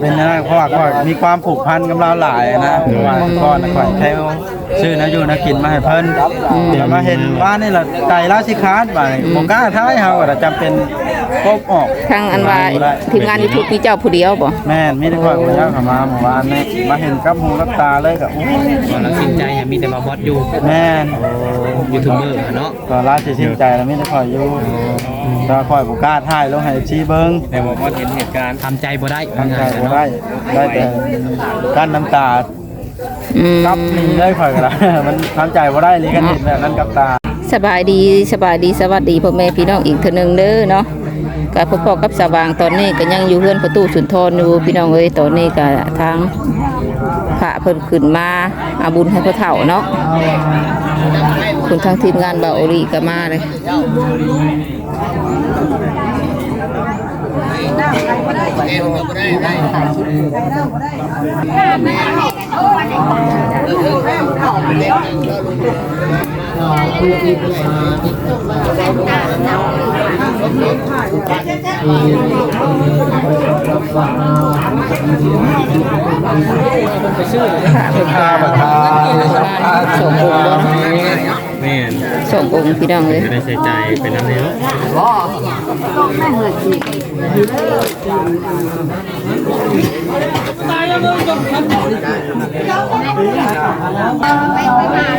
เป็นนะเพราะว่าก็มีความผูกพันกับเราหลายนะเพราะว่าก่อนน่ะข่อยแค่ชื่อนะอยู่นะกินมาให้เพิ่นเดี๋ยวมาเห็นว่านี่ล่ะไก่ราชิคาร์ดบ่บ่กล้าท้ายเฮาก็จำเป็นกบออกทางอันว่าทีมงาน YouTube มีเจ้าผู้เดียวบ่แม่นมีแต่ข่อยบ่อยากเข้ามาเมื่อวานนี้มาเห็นกับหูกับตาเลยก็อู้ตอนเราสิ้นใจอะมีแต่มาบอสอยู่แม่น ยูทูบเบอร์อะเนาะก็ราชสิ้นใจแล้วมีแต่ข่อยอยู่แต่ว่าข่อยบ่กล้าท้ายลงให้ชี้เบิ่งแต่บอกว่าเห็นเหตุการณ์ทำใจบ่ได้ทำใจบ่ได้ได้แต่กั้นน้ำตาอืมกับนี่เลยข่อยก็ได้ มันทำใจบ่ได้เลยกันเห็นแบบนั้นกับตา สบายดีสบายดีสวัสดีพ่อแม่พี่น้องอีกเทื่อหนึงเด้อเนาะกับพ่อๆกับสว่างตอนนี้ก็ยังอยู่เฮือนประตูสุนทรอยู่พี่น้องเอ้ยตอนนี้ก็ทางพระเพิ่นขึ้นมาอาบุญให้พ่อเฒ่าเนาะ คุณทางทีมงานบาโอรีก็มาเลย ข้าบัตาส่งองค์บ่แม่นส่งองค์พี่น้องเลยจะได้ใส่ใจเป็นน้ำเลี้ยวอ่า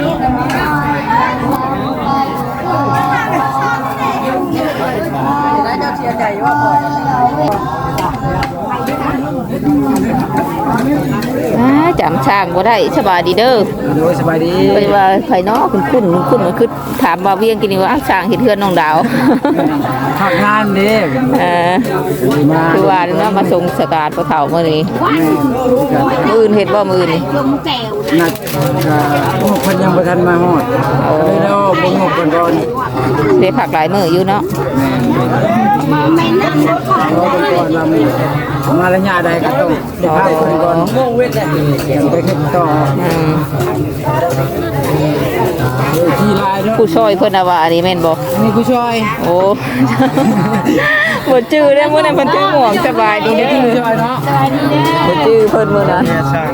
จำช่างบ่ได้สบายดีเด้อโดยสบายดีไปว่าไผเนาะคุณคุณคุณมันคือถามว่าเวียงกินนี่ว่าอ้าวช่างเฮ็ดเฮือนน้องดาวทำงานดีเออคือว่าเนาะมาส่งสการพระเฒ่ามื้อนี้มื้ออื่นเฮ็ดบ่มื้ออื่นนี่นัดพวกคนยังประทันมาหอดเลยแล้วบุญหกคนก่อน ได้พักหลายมื้ออยู่เนาะรอคนก่อนเรามาระยะใดก็ต้องได้พาคนก่อนไปขึ้นต่ออืมที่ลายด้วยผู้ช่วยเพิ่นน่ะว่าอันนี้แม่นบ่นี่ผู้ช่วยโอ้บ่จื้อเด้อมื้อนั้นเพิ่นถือหมวกสบายดีเด้อผู้ช่วยเนาะบ่จื้อเพิ่นมื้อนั้นช่าง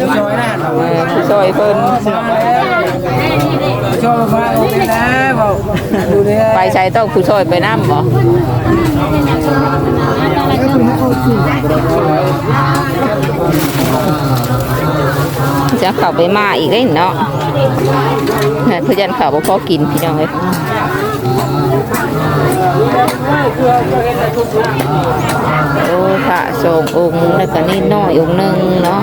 ผู้ช่วยนะเออผู้ช่วยเพิ่นผู้ ช่วยมาโอเคนะบอกดูดิไปใช้ต้องผู้ช่วยไปน้ำบ่จะเข้าไปมาอีกได้เนาะเนี่ยพยันเข้าบ่พอกินพี่น้องเอ้ยโอ้พระสงฆ์องค์แล้วก็นี่น้อยองค์หนึงเนาะ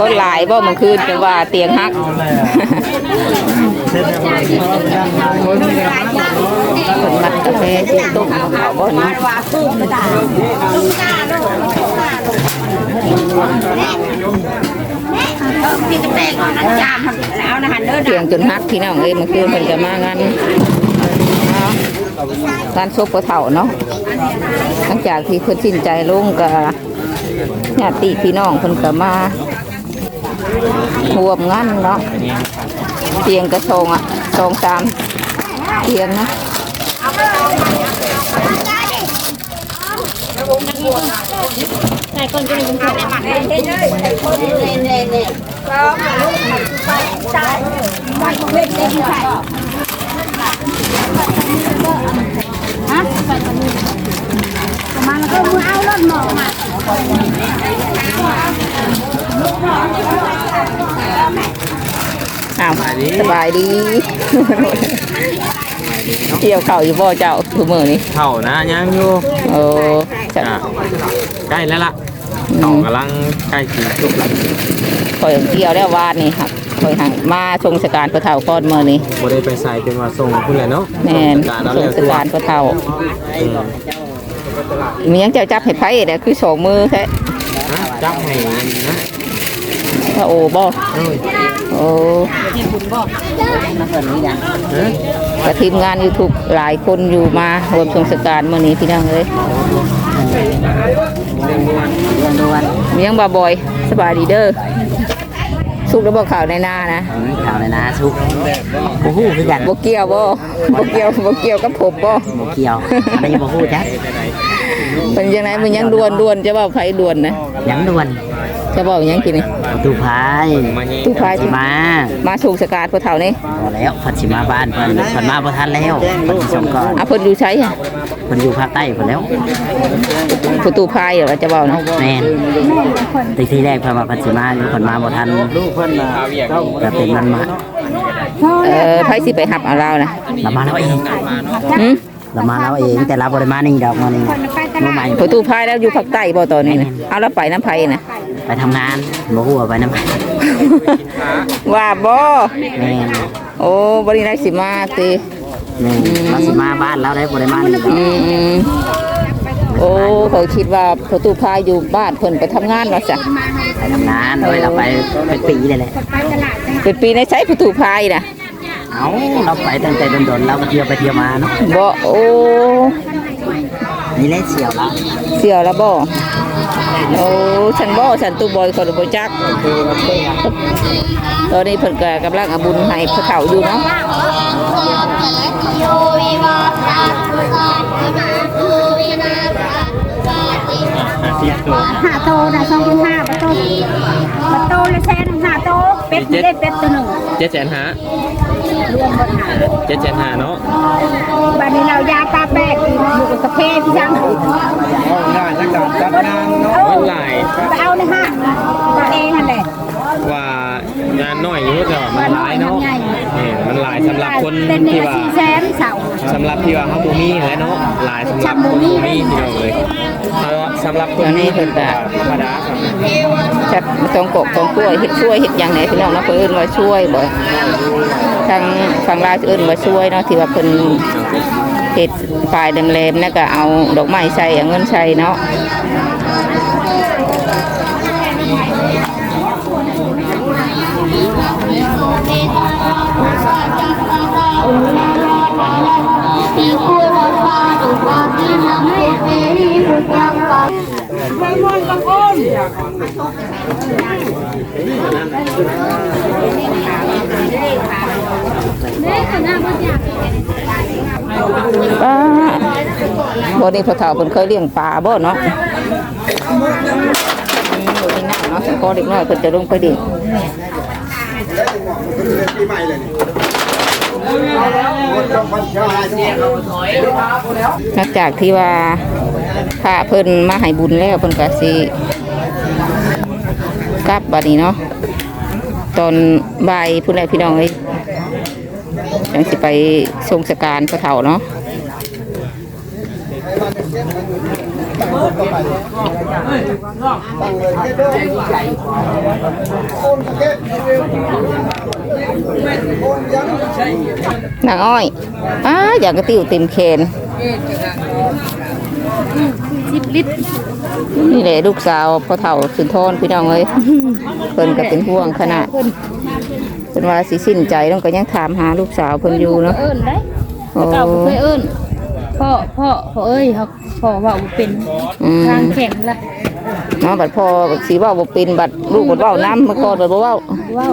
ก็หลายบ่เมื่อคืนจนว่าเตียงหักคนมัดกาแฟที่ต้มเขาบ่นี่พี่กระแตกก่อนนะจามแล้วนะฮันเด้อเตียงจนหักพี่น้องเอ้ยเมื่อคืนเพิ่นก็มางานเนาะงานศพกระเฒ่าเนาะหลังจากที่เพิ่นสิ้นใจลงก็ญาติพี่น้องเพิ่นก็มา ร่วมงานเนาะเตียงกระทงอะสองสามเตียงนะมันก็มือเอารถหมอมา อ้าวสบายดีเที่ยวเข่าอยู่บ่เจ้าทุกมื้อนี้เท่านะยังอยู่โอ้จะอะใกล้แล้วล่ะเขากำลังใกล้กินจุกแล้วคอยเที่ยวแล้ววานนี่ครับคอยหังมาชงสการพระเฒ่าก่อนมื้อนี้บ่ได้ไปใส่เป็นว่าส่งพุ่นแหละเนาะแม่นการเอาชแล้งวสการพระเฒ่าอืมมีหยังเจ้าจับให้ไผเนี่ยคือสองมือแท้ฮะจับให้นะพระ โอบ่โอ้เฮ้ยกับทีมงานยูทูบหลายคนอยู่มารวมสงสการมื้อนี้พี่น้องเอ้ยมีหยังบ่บ่อยสบายดีเด้อสุกแล้วบ่ข่าวในหน้านะข่าวเลยนะชุกบ่ฮู้คือกันบ่เกี่ยวบ่บ่เกี่ยวบ่เกี่ยวกับผมบ่บ่เกี่ยวอันนี้บ่ฮู้จักเป็นยังไงมันยังดวนดวนจะบอกไผดวนนะหยังด่วน จะบอกยังกินนี่ตู้พายมานี่ตู้พายสิมามาสูงสกาดพอเท่านี้พอแล้วเพันสิมาบ้านเพิ่นเพิ่นมาบ่ทันแล้วเพิ่นสิส่งก่อนอะเพิ่นอยู่ใช้อะเพิ่นอยู่ภาคใต้เพิ่นแล้วประตูพายเหรอจะบอกนะแม่นทีที่แรกเพิ่นว่าเพิ่นสิมาอยู่เพิ่นมาบ่ทันลูกเพิ่นน่ะเจ้าก็เป็นมันมาเออไผสิไปหับเอาเรานะเรามาแล้วเองหืมเรามาแล้วเองแต่เราบ่ได้มานี่ดอกมานี่มื้อใหม่ประตูพายแล้วอยู่ภาคใต้บ่ตอนนี้นะเอาแล้วไปน้ำไผนะไป ทำงานบ่ฮู้ว่าไปนำว่าบ่แม่นโอ้บริได้สิมาติแม่นเราสิมาบ้านแล้วได้บ่ได้มานี่ดอกอืมโอ้เขาคิดว่าประตูพายอยู่บ้านเพิ่นไปทำงานว่าจ้ะไปทำงานโดยเราไปเป็นปีเลยแหละเป็นปีในใช้ประตูพายนะเอาเราไปตั้งแต่โดนๆเราก็เที่ยวไปเที่ยวมาเนาะบ่โอ้นี่เล่เสี่ยวเราเสียวแล้วบ่ โอ้ฉันบ่ฉันตู้บอยคนบ่จักตอนนี้เพิ่นก็กำลังเอาบุญให้พระเฒ่าอยู่เนาะโยวิวัตตาสุสันติภูวินาศาสติหาโตนะสองพันห้าประตูประตูละแสนหาโตเป็ดไม่ได้เป็ดตัวหนึ่งเจ็ดแสนห้ารวมบนหาเจ็ดแสนห้าเนาะบัดนี้เรายาตาแบกอยู่กับกาแฟพี่จังเอาง่ายจังการจัดงาน ไปเอาในห้างตัวเองนั่นแหละว่างานน้อยอยู่แต่ว่ามันหลายเนาะนี่มันหลายสำหรับคนเป็นนี่ที่ก็ว่าสี่แสนเสาสำหรับที่ว่าเขาบ่มีแหละเนาะหลายสำหรับคนบ่มีที่เราเลยเอาสำหรับคนมีเพิ่นก็ธรรมดาครับจัดต้องกบต้องกล้วยเฮ็ดช่วยเฮ็ดหยังไหนพี่น้องเนาะเพิ่นเอิ้นว่าช่วยบ่ทางฝั่งลาวเอิ้นว่าช่วยเนาะที่ว่าเพิ่น เห็ดปลายแหลมๆแล้วก็เอาดอกไม้ใส่เอาเงินใส่เนาะมีคุณมาดุปาทินังเป รีพุทธังปะปลาบ่นี่พ่อเฒ่าเพิ่นเคยเลี้ยงปลาบ่เนาะอืมบ่มีน้ำเนาะสังกอเด็กน้อยเพิ่นจะลงไปดินอกจากที่ว่า พระเพิ่นมาให้บุญแล้วเพิ่นก็สิกลับบัดนี้เนาะตอนบ่ายพุ่นแหละพี่น้องเอ้ยยังสิไปทรงสการพระเฒ่าเนาะนางอ้อยอ้าอยากกระติวเต็มแขน นี่แหละลูกสาวพ่อเฒ่าสุนทรพี่น้องเอ้ยเพิ่นก็เป็นห่วงขนาดเป็นว่าสิสิ้นใจต้องก็ยังถามหาลูกสาวเพิ่นอยู่เนาะเอิ้นได้โอ้เก่าบ่เคยเอิ้นพ่อพ่อพ่อเอ้ยเขาพ่อว่าบ่เป็นอืมทางแข็งละเนาะบัดพ่อสีเว้าบ่เป็นบัดลูกบัดเว้านํเมื่อก่อนบัดบ่เว้าว้าว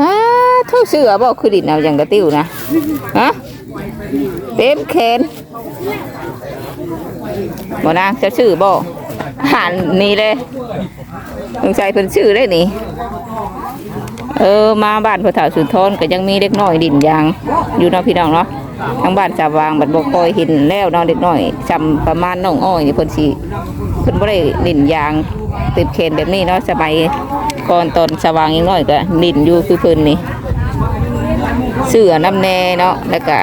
อ้าเท่าเสือบ่คือดินเอาอย่างกระติ้วนะฮะเต็มแขน บ่นางจะชื่อบ่หันนี่เลยสงสัยเพิ่นชื่อได้นี่ เออ มาบ้านพ่อเฒ่าสุนทรก็ยังมีเด็กน้อยดินยาง อยู่เนาะพี่น้องเนาะทางบ้านสาวางบัดบ่ค่อยเห็นแล้วเนาะเด็กน้อยจำประมาณน้องอ้อยนี่เพิ่นสิเพิ่นบ่ได้ดินยางติดเคนแบบนี้เนาะสมัยก่อนตอนสว่างยังน้อยก็ดินอยู่คือเพิ่นนี่เสื้อน้ำแน่เนาะแล้วก็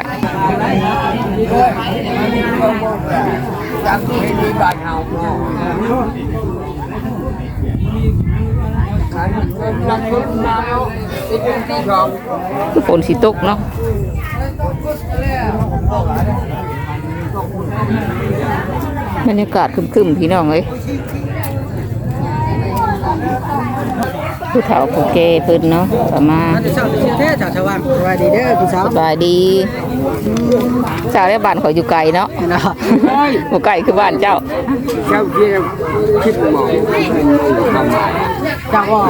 คือฝนสิตกเนาะบรรยากาศคึมๆพี่น้องเลย ผู้เฒ่าผู้แก่เพิ่นเนาะก็มาเช้าเท่จากชาวบ้านสวัสดีเด้อคุณสาวสบายดีชาวบ้านเขาอยู่ไกลเนาะนะบ่ไกลคือบ้านเจ้าเช้าเที่ยงคิดหมอจังว่า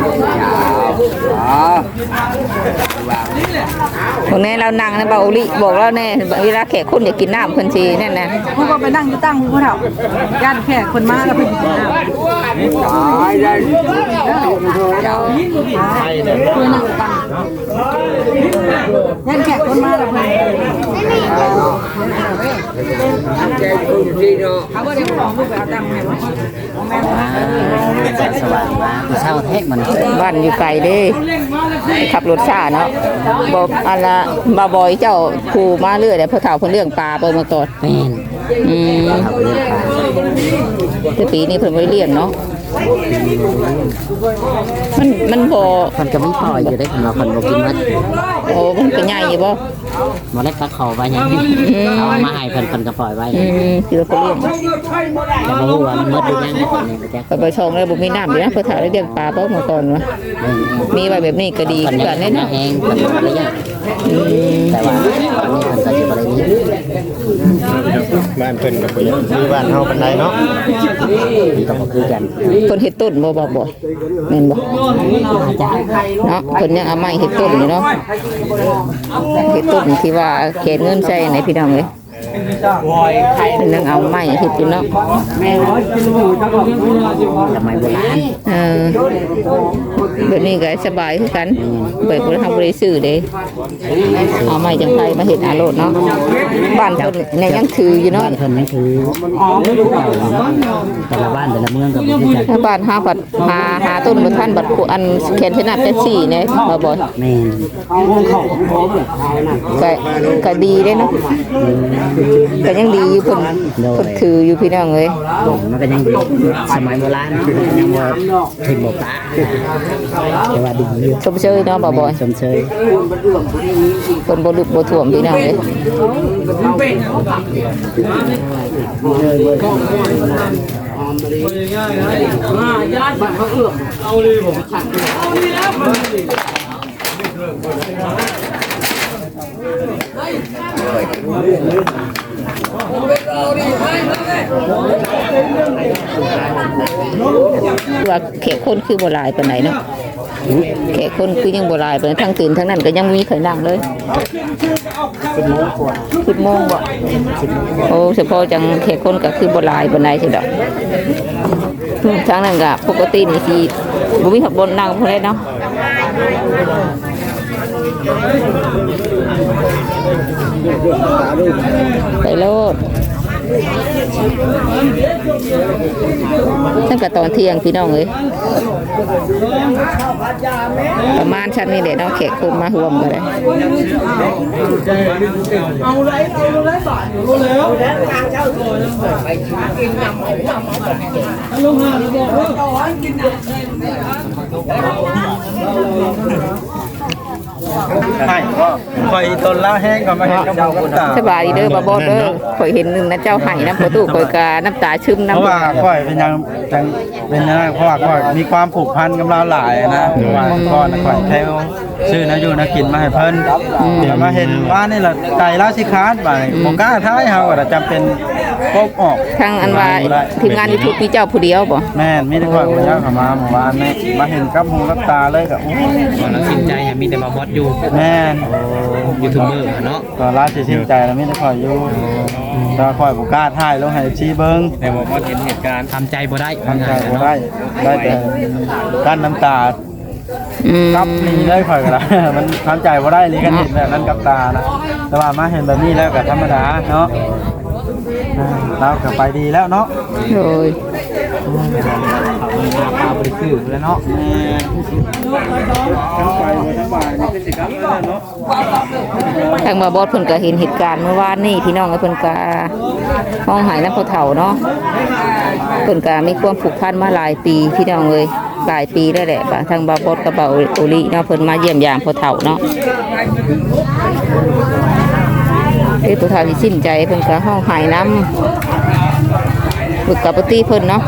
พวกนี้เรานั่งในเบาอุลิบอกเราแน่เวลาแขกคนอยากกินน้ำเพิ่นสินั่นน่ะพวกก็ไปนั่งอยู่ตั้งผู้เฒ่าญาติแขกคนมาแล้วเพิ่นกินน้ำตายได้คือนั่งตั้งญาติแขกคนมาแล้วเพิ่นเขาบ่ได้ของลูกไปเอาตังค์ให้บ่ของแม่แสว่างมาผู้เช่าแท็กมันบ้านอยู่ไกลเด้ขับรถช้าเนาะบอกอันละบาบอยเจ้าผูมาเรื่อยแต่พอเฒ่าวเพิ่นเรื่องปลาไปมาก่อนแม่นอืมเขาเรียกปลาแต่ปีนี้เพิ่นได้เลี้ยงเนาะ มันมันบ่คนก็ไม่พออยู่ได้คนว่าคนบ่กินมัดโอ้มันก็ใหญ่อยู่บ่บ่ได้ปลาขอไว้หยังเอามาให้เพิ่นเพิ่นก็ปล่อยไว้อืมคือเราก็เลี้ยงแต่บ่รู้ว่ามันหมดหรือยังนี่บ่แจ๊กไปไปชมแล้วบ่มีน้ำอยู่นะเพิ่นถ่ายได้เลี้ยงปลาบ่มาก่อนวะมีไว้แบบนี้ก็ดีเพิ่นคือยักันงแน่ยัเนาะงแห้งเพิ่นบ่ได้ยังแต่ว่าอันนี้เพิ่นก็สิบ่ได้นี้บ้านเพิ่นกับเพิ่นคือบ้านเฮาปานใดเนาะมันก็บ่คือกันเพิ่นเฮ็ดต้นบ่บ่บ่แม่นบ่อาจารย์เนาะเพิ่นยังเอาไม้เฮ็ดต้นอยู่เนาะเฮ็ดต้นที่ว่าเขตเงินใส่ไหนพี่น้องเอ้ยเพิ่นยังเอาไม้เฮ็ดอยู่เนาะสมัยโบราณเออ แบบนี้ก็สบายคือกันเปิดบ่ทำบ่ได้ซื้อเด้เอาไม้จังไผมาเฮ็ดอาโลดเนาะบ้านเพิ่นเนี่ยยังถืออยู่เนาะบ้านเพิ่นนั่นคือแต่ละบ้านแต่ละเมืองก็บ่คือกันถ้าบ้านหาบัดหาหาต้นบ่ทันบัดผู้อันแขนชนะจังซี่เนี่ยบ่บ่แม่นก็ก็ดีเด้เนาะก็ยังดีอยู่เพิ่นเพิ่นถืออยู่พี่น้องเอ้ยมันก็ยังดีสมัยโบราณยังบ่ถึงบ่ปลาแต่ว่าดีอยู่ชมเชยเนาะบ่บ่อยชมเชยเพิ่นบ่ลึกบ่ท่วมพี่น้องเอ้ยว่าแขกคนคือบ่หลายปานไหนเนาะแขกคนคือยังบ่หลายปานใดทั้งตื่นทั้งนั้นก็ยังมีไข่นั่งเลยสิบโมงบ่โอ้เฉพาะจังแขกคนก็คือบ่หลายปานใดสิดอกทางนั้นก็ปกตินี่สิบ่มีขับบนนั่งพวกนี้เนาะไปโลด ตั้งแต่ตอนเที่ยงพี่น้องเอ้ยประมาณชั้นนี้แหละเนาะแขกคนมาห่วมกันเลยให้ก็ คอยต้นละแห้งก็มาเฮ็ดกับหมูกับตาสบายดีเด้อบาบอสเด้อข่อยเห็นหนึ่งนะเจ้าไห้น้ำประตูข่อยกาน้ำตาชึมเพน้ำราะว่าค่อยเป็นยังจังเป็นยังไงเพราะว่าค่อยมีความผูกพันกับเราหลายนะเพราะว่าก่อนน่ะค่อยแค่ชื่อนะอยู่นะกินมาให้เพิ่นเดี๋ยวมาเห็นว่านี่ล่ะไก่ราชิคาดบ่บ่กล้าท้ายเฮาก็จำเป็น กบออกทางอันว่าทีมงานยูทูบมีเจ้าผู้เดียวบ่แม่นมีแต่คนมาเจ้าเข้ามาเมื่อวานนี้มาเห็นกับหูกับตาเลยก็โอ้ยก่อนเราสิ้นใจมีแต่มาบอสอยู่แม่นยูทูบเบอร์เนาะก็ราชสิ้นใจแล้วมีแต่คอยอยู่แต่ว่าคอยบ่กล้าถ่ายลงให้ชี้เบิ่งแต่บอกว่าเห็นเหตุการณ์ทำใจบ่ได้ทำใจบ่ได้ได้แต่กั้นน้ำตาอืมกับนี่เลยคอยก็ได้มันทำใจบ่ได้เลยกันเห็นแบบนั้นกับตานะแต่ว่ามาเห็นแบบนี้แล้วก็ธรรมดาเนาะ อ่าเราก็ไปดีแล้วเนาะโดยปลาบริสุทธิ์แล้วเนาะทั้งไปทั้งบ่ายนี่เป็นสิครับเนาะทางบาบอสเพิ่นก็เห็นเหตุการณ์เมื่อวานนี่พี่น้องเพิ่นก็ห้องหายน้ำผู้เฒ่าเนาะเพิ่นก็มีความผูกพันมาหลายปีพี่น้องเลยหลายปีแล้วแหละบางทางบาบอสกับเบาโอลิเนาะเพิ่นมาเยี่ยมยามผู้เฒ่าเนาะ เอ้ยผู้เฒ่าที่สิ้นใจเพิ่นก็ห้องหายน้ำบึกกับปกติเพิ่นเนาะ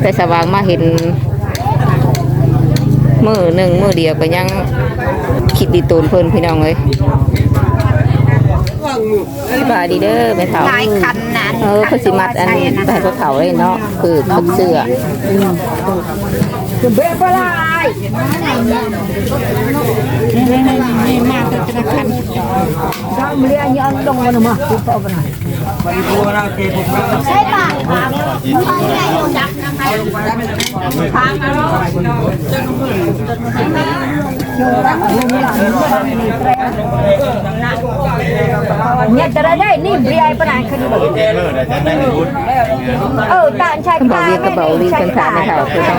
แต่สว่างมาเห็นมือหนึ่งมือเดียวก็ยังคิดดีตูนเพิ่นพี่น้องเลยสบายดีเด้อแม่เฒ่าหลายคันนะเออเพิ่นสิมัดอันไปให้เขาเฒ่าเลยเนาะคือคดเสื้อเบ๊ปลายนี่นี่นี่นี่มาเป็นธนาคารถ้ามัน เรียนย้อนลงมาหน่อยมาปุ๊บเอาไปหน่อยใช่ป่ะไม่ใช่จับนะคะเนี่ยจะได้ได้นี่เรียนปนานคดีแบบเออการใช้เพิ่นบอกเรียกกระเป๋าลีกันค่ะแม่เฒ่าคือต้อง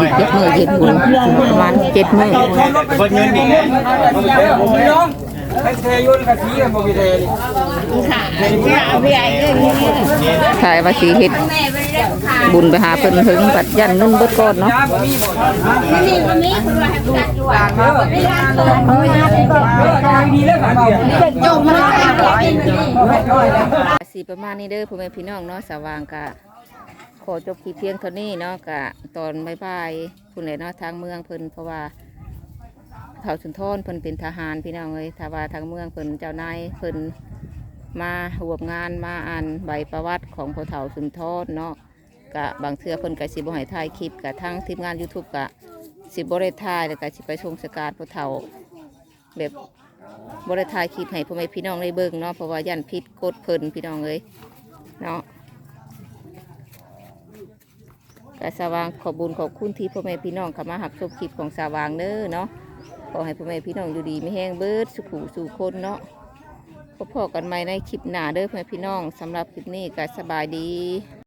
ว่าอีกเจ็ดมือเจ็ดบุญประมาณเจ็ดมือ คนเงินดีไง ขายว่าสีเฮ็ดบุญไปหาเพิ่นถึงปัดยันนุ่นเบิดก่อนเนาะจบมาแล้วสีประมาณนี้เด้อพ่อแม่พี่น้องเนาะสว่างกะขอจบคลิปเพียงเท่านี้เนาะกะตอนบ่ายๆคุณเลยเนาะทางเมืองเพิ่นเพราะว่า เฒ่าสุนทรเพิ่นเป็นทหารพี่น้องเอ้ยถ้าว่าทางเมืองเพิ่นเจ้านายเพิ่นมาร่วมงานมาอ่านใบประวัติของพ่อเฒ่าสุนทรเนาะกะบางเทื่อเพิ่นก็สิบ่ให้ถ่ายคลิปกะทางทีมงาน YouTube กะสิบ่ได้ถ่ายแล้วก็สิไปชมสการพ่อเฒ่าแบบบ่ได้ถ่ายคลิปให้พ่อแม่พี่น้องได้เบิ่งเนาะเพราะว่ายันผิดกฎเพิ่นพี่น้องเอ้ยเนาะกะสว่างขอบบุญขอบคุณที่พ่อแม่พี่น้องเข้ามาหับชมคลิปของสว่างเด้อเนาะ ขอให้พ่อแม่พี่น้องอยู่ดีไม่แห้งเบิดสุขูสู่คนเนาะพบพอกันใหม่ในคลิปหน้าเด้อพ่อแม่พี่น้องสำหรับคลิปนี้ก็สบายดี